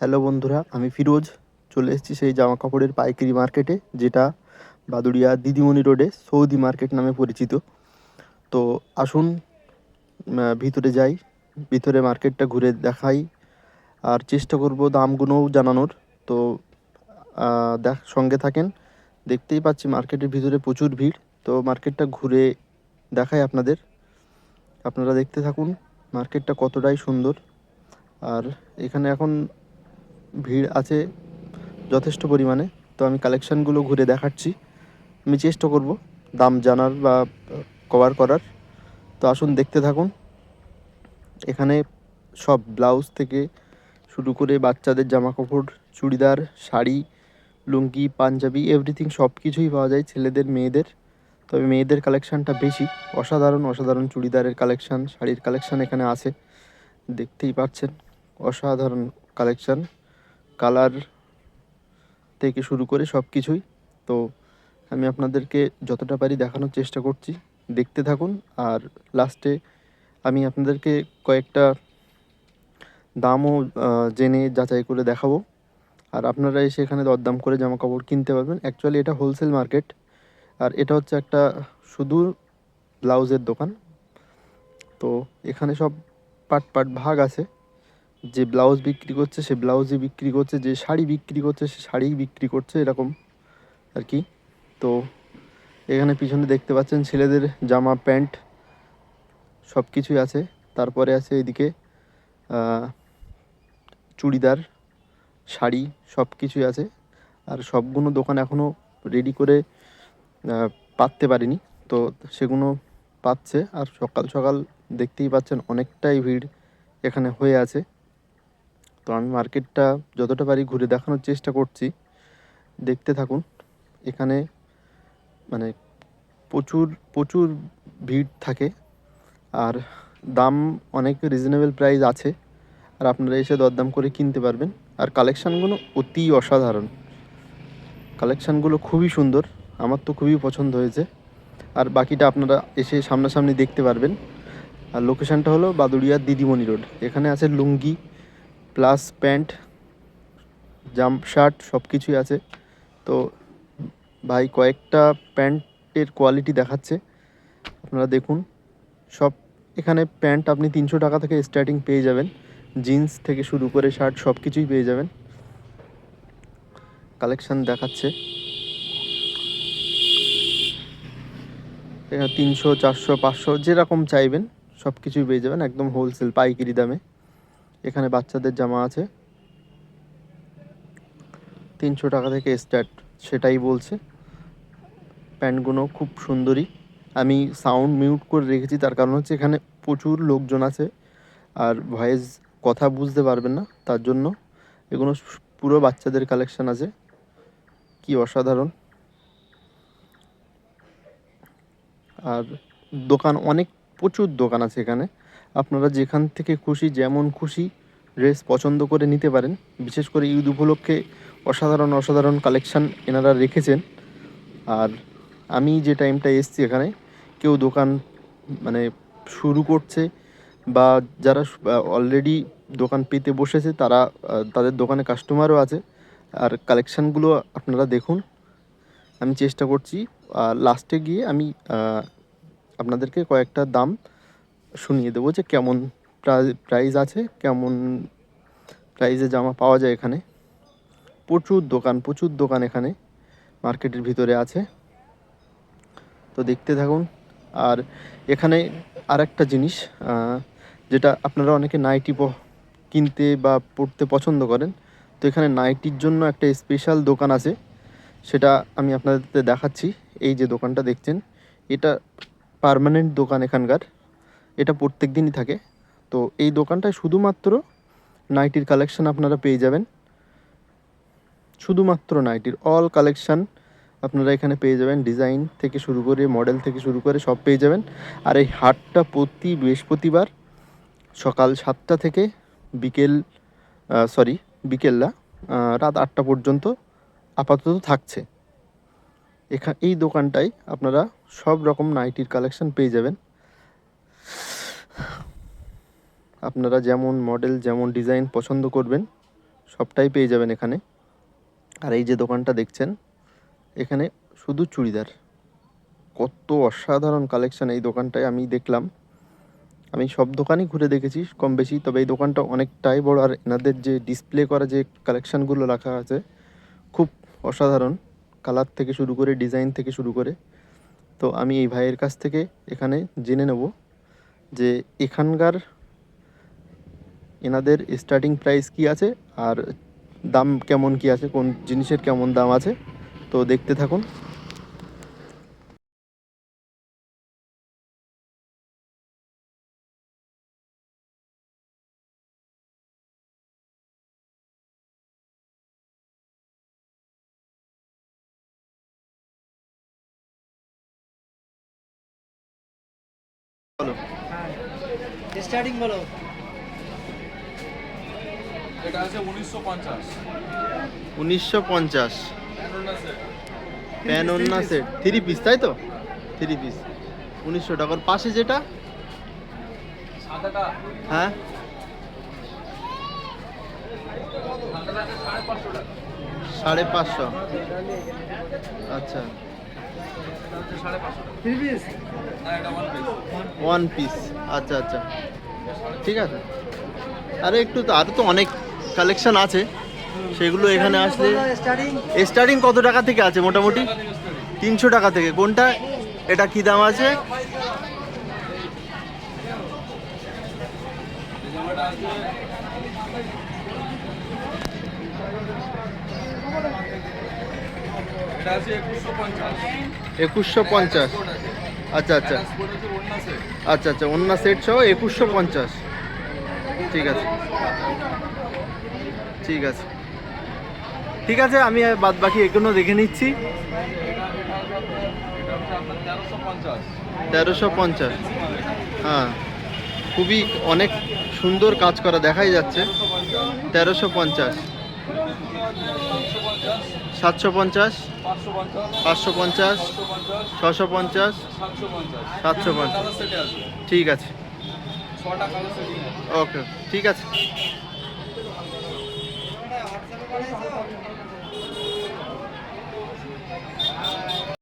Hello বন্ধুরা, আমি ফিরোজ। চলে এসেছি সেই জামা কাপড়ের পাইকারি মার্কেটে, যেটা বাদুড়িয়া দিদিমণি রোডে সৌদি মার্কেট নামে পরিচিত। তো আসুন ভিতরে যাই, ভিতরে মার্কেটটা ঘুরে দেখাই। আর চেষ্টা করব দামগুলোও জানানোর। তো দেখ, সঙ্গে থাকেন। দেখতেই পাচ্ছি মার্কেটের ভিতরে প্রচুর ভিড়। তো মার্কেটটা ঘুরে দেখাই আপনাদের। আপনারা দেখতে থাকুন, মার্কেটটা কতটাই সুন্দর। আর এখানে এখন ভিড় আছে যথেষ্ট পরিমাণে। তো আমি কালেকশানগুলো ঘুরে দেখাচ্ছি। আমি চেষ্টা করব দাম জানার বা কভার করার। তো আসুন দেখতে থাকুন। এখানে সব ব্লাউজ থেকে শুরু করে বাচ্চাদের জামা কাপড় চুড়িদার, শাড়ি, লুঙ্গি, পাঞ্জাবি এভরিথিং সব কিছুই পাওয়া যায় ছেলেদের, মেয়েদের। তবে মেয়েদের কালেকশানটা বেশি। অসাধারণ অসাধারণ চুড়িদারের কালেকশান শাড়ির কালেকশান এখানে আছে। দেখতেই পাচ্ছেন, অসাধারণ কালেকশান কালার থেকে শুরু করে সব কিছুই তো আমি আপনাদেরকে যতটা পারি দেখানোর চেষ্টা করছি। দেখতে থাকুন আর লাস্টে আমি আপনাদেরকে কয়েকটা দামও জেনে যাচাই করে দেখাবো। আর আপনারা এসে এখানে দরদাম করে জামা কাপড় কিনতে পারবেন। অ্যাকচুয়ালি এটা হোলসেল মার্কেট আর এটা হচ্ছে একটা শুধু ব্লাউজের দোকান। তো এখানে সব পার্ট পার্ট ভাগ আছে। যে ব্লাউজ বিক্রি করছে, সে ব্লাউজই বিক্রি করছে, যে শাড়ি বিক্রি করছে, সে শাড়িই বিক্রি করছে, এরকম আর কি। তো এখানে পিছনে দেখতে পাচ্ছেন ছেলেদের জামা, প্যান্ট সব কিছুই আছে। তারপরে আছে এদিকে চুড়িদার, শাড়ি সব কিছুই আছে। আর সবগুলো দোকান এখনও রেডি করে পাততে পারিনি। তো সেগুলো পাচ্ছে, আর সকাল সকাল দেখতেই পাচ্ছেন অনেকটাই ভিড় এখানে হয়ে আছে। তো আমি মার্কেটটা যতটা পারি ঘুরে দেখানোর চেষ্টা করছি। দেখতে থাকুন, এখানে মানে প্রচুর প্রচুর ভিড় থাকে। আর দাম অনেক রিজনেবল প্রাইস আছে। আর আপনারা এসে দরদাম করে কিনতে পারবেন। আর কালেকশানগুলো অতি অসাধারণ। কালেকশানগুলো খুবই সুন্দর। আমার তো খুবই পছন্দ হয়েছে। আর বাকিটা আপনারা এসে সামনাসামনি দেখতে পারবেন। আর লোকেশানটা হলো বাদুড়িয়ার দিদিমণি রোড এখানে আছে lungi plus pants, jump shirt সব কিছুই আছে। তো ভাই কয়েকটা প্যান্টের কোয়ালিটি দেখাচ্ছে। আপনারা দেখুন, সব এখানে প্যান্ট আপনি তিনশো টাকা থেকে স্টার্টিং পেয়ে যাবেন। জিন্স থেকে শুরু করে শার্ট সব কিছুই পেয়ে যাবেন। কালেকশন দেখাচ্ছে। তিনশো, চারশো, পাঁচশো যেরকম চাইবেন, সব কিছুই পেয়ে যাবেন একদম হোলসেল পাইকারি দামে। এখানে বাচ্চাদের জামা আছে। তিনশো টাকা থেকে স্টার্ট সেটাই বলছে। প্যান্টগুলো খুব সুন্দরী। আমি সাউন্ড মিউট করে রেখেছি, তার কারণ হচ্ছে এখানে প্রচুর লোকজন আছে। আর ভয়েস কথা বুঝতে পারবেন না, তার জন্য এগুলো পুরো বাচ্চাদের কালেকশন আছে। কি অসাধারণ। আর দোকান, অনেক প্রচুর দোকান আছে এখানে। আপনারা যেখান থেকে খুশি, যেমন খুশি ড্রেস পছন্দ করে নিতে পারেন। বিশেষ করে ঈদ উপলক্ষে অসাধারণ অসাধারণ কালেকশান এনারা রেখেছেন। আর আমি যে টাইমটা এসছি এখানে, কেউ দোকান মানে শুরু করছে বা যারা অলরেডি দোকান পেতে বসেছে, তারা তাদের দোকানে কাস্টমারও আছে। আর কালেকশানগুলো আপনারা দেখুন। আমি চেষ্টা করছি লাস্টে গিয়ে আমি আপনাদেরকে কয়েকটা দাম শুনিয়ে দেবো যে কেমন প্রাইস আছে, কেমন প্রাইসে জামা পাওয়া যায় এখানে। প্রচুর দোকান প্রচুর দোকান এখানে মার্কেটের ভিতরে আছে। তো দেখতে থাকুন। আর এখানে আরেকটা জিনিস যেটা আপনারা অনেকে নাইটি কিনতে বা পড়তে পছন্দ করেন, তো এখানে নাইটির জন্য একটা স্পেশাল দোকান আছে। সেটা আমি আপনাদের দেখাচ্ছি। এই যে দোকানটা দেখছেন, এটা পার্মানেন্ট দোকান এখানকার। এটা প্রত্যেক দিনই থাকে। তো এই দোকানটায় শুধুমাত্র নাইটির কালেকশান আপনারা পেয়ে যাবেন। শুধুমাত্র নাইটির অল কালেকশন আপনারা এখানে পেয়ে যাবেন। ডিজাইন থেকে শুরু করে মডেল থেকে শুরু করে সব পেয়ে যাবেন। আর এই হাটটা প্রতি বৃহস্পতিবার সকাল সাতটা থেকে বিকেল সরি বিকেল না আহ, রাত আটটা পর্যন্ত আপাতত থাকছে। এখা এই দোকানটায় আপনারা সব রকম নাইটির কালেকশান পেয়ে যাবেন। আপনারা যেমন মডেল যেমন ডিজাইন পছন্দ করবেন, সবটাই পেয়ে যাবেন এখানে। আর এই যে দোকানটা দেখছেন, এখানে শুধু চুড়িদার। কত অসাধারণ কালেকশন এই দোকানটায় আমি দেখলাম। আমি সব দোকানই ঘুরে দেখেছি, কম বেশি, তবে এই দোকানটা অনেকটাই বড়। আর এনাদের যে ডিসপ্লে করা যে কালেকশানগুলো রাখা আছে, খুব অসাধারণ। কালার থেকে শুরু করে ডিজাইন থেকে শুরু করে। তো আমি এই ভাইয়ের কাছ থেকে এখানে জেনে নেব যে এখানকার এনাদের স্টার্টিং প্রাইস কি আছে আর দাম কেমন কি আছে কোন জিনিসের কেমন দাম আছে তো দেখতে থাকুন। স্টার্টিং বলো। এটা আছে উনিশশো পঞ্চাশ। উনিশশো পঞ্চাশ। প্যান ওন্না সেট থ্রি পিস তাই তো? থ্রি পিস উনিশশো টাকার পাশে যেটা? হ্যাঁ? সাড়ে পাঁচশো আচ্ছা। ওয়ান পিস আচ্ছা আচ্ছা। ঠিক আছে। আরে একটু তো আরও তো অনেক কালেকশন আছে। সেগুলো এখানে আসলে স্টার্টিং কত টাকা থেকে আছে মোটামুটি? তিনশো টাকা থেকে। কোনটা? এটা কি দাম আছে? একুশশো পঞ্চাশ। আচ্ছা আচ্ছা। আচ্ছা আচ্ছা। অন্য সেট সহ একুশশো পঞ্চাশ। ঠিক আছে। ঠিক আছে। ঠিক আছে, আমি বাদ বাকি এগুলো দেখে নিচ্ছি। তেরোশো পঞ্চাশ। হ্যাঁ খুবই অনেক সুন্দর কাজ করা দেখাই যাচ্ছে। তেরোশো পঞ্চাশ। সাতশো পঞ্চাশ। পাঁচশো পঞ্চাশ। ছশো পঞ্চাশ। সাতশো পঞ্চাশ। ঠিক আছে। ওকে, ঠিক আছে। 刷了好几遍。